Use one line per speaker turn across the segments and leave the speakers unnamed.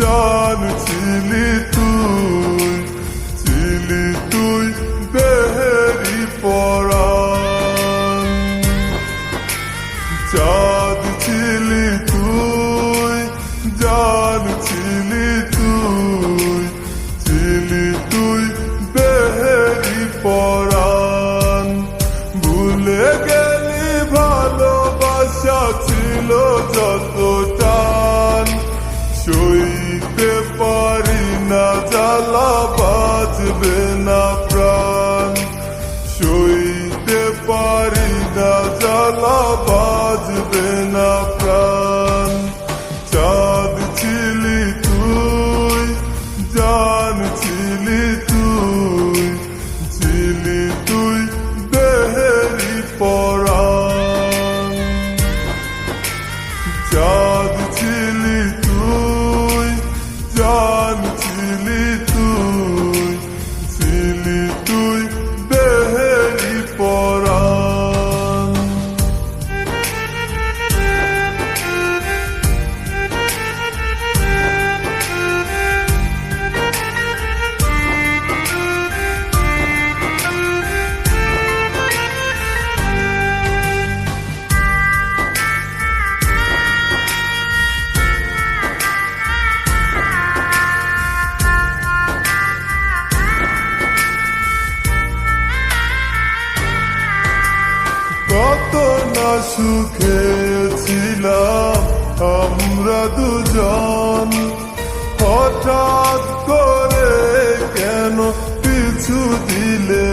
জান ছিলি তুই ছিলি তুই দেহেরি পরাণ। চাঁদ ছিলি তুই, জান ছিলি তুই ছিলি তুই দেহেরি পরাণ। সইতে পারি না জ্বালা বাজবে না প্রাণ। সইতে পারি না জ্বালা বাজবে না প্রাণ। জান ছিলি সুখে ছিলাম, আমরা দুজন। হঠাৎ করে কেন পিছু দিলে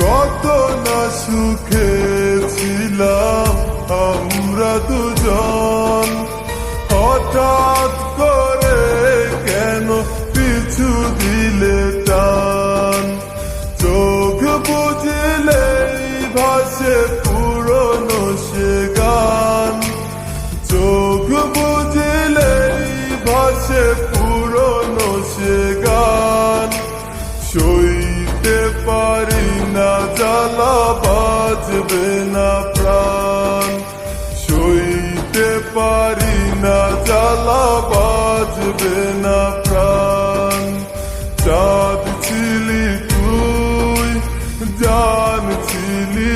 কত না সুখে ছিলাম, আমরা দুজন। হঠাৎ ভাসে পুরনো সে গান। সইতে পারি না, জ্বালা বাজবে না প্রাণ। সইতে পারি না, জ্বালা বাজবে না প্রাণ। চাঁদ ছিলি তুই, জান ছিলি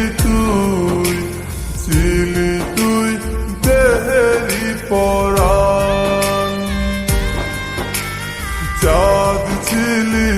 চাঁদ ছিলি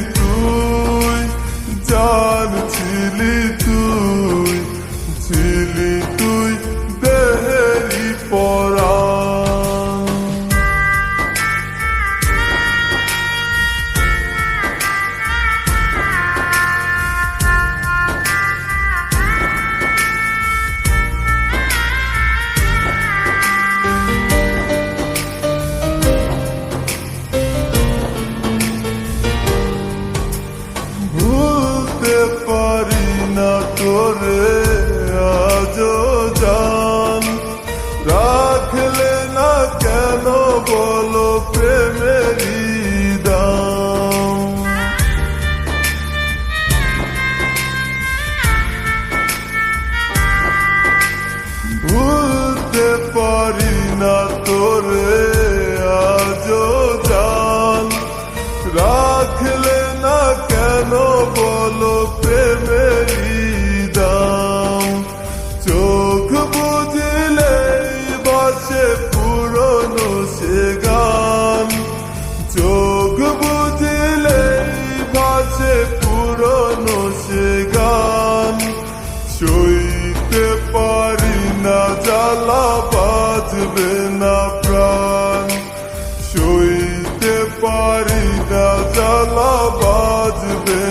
রাখলে না কেন বলো প্রেমেরই দাম? ভুলতে পারি না তোরে আজ জান। রাখলে না কেন বলো গান চোখ বুঝলে ভাসে পুরনো সে গান। সইতে পারি না, জ্বালা বাজবে না প্রাণ। সইতে পারি না, জ্বালা বাজবে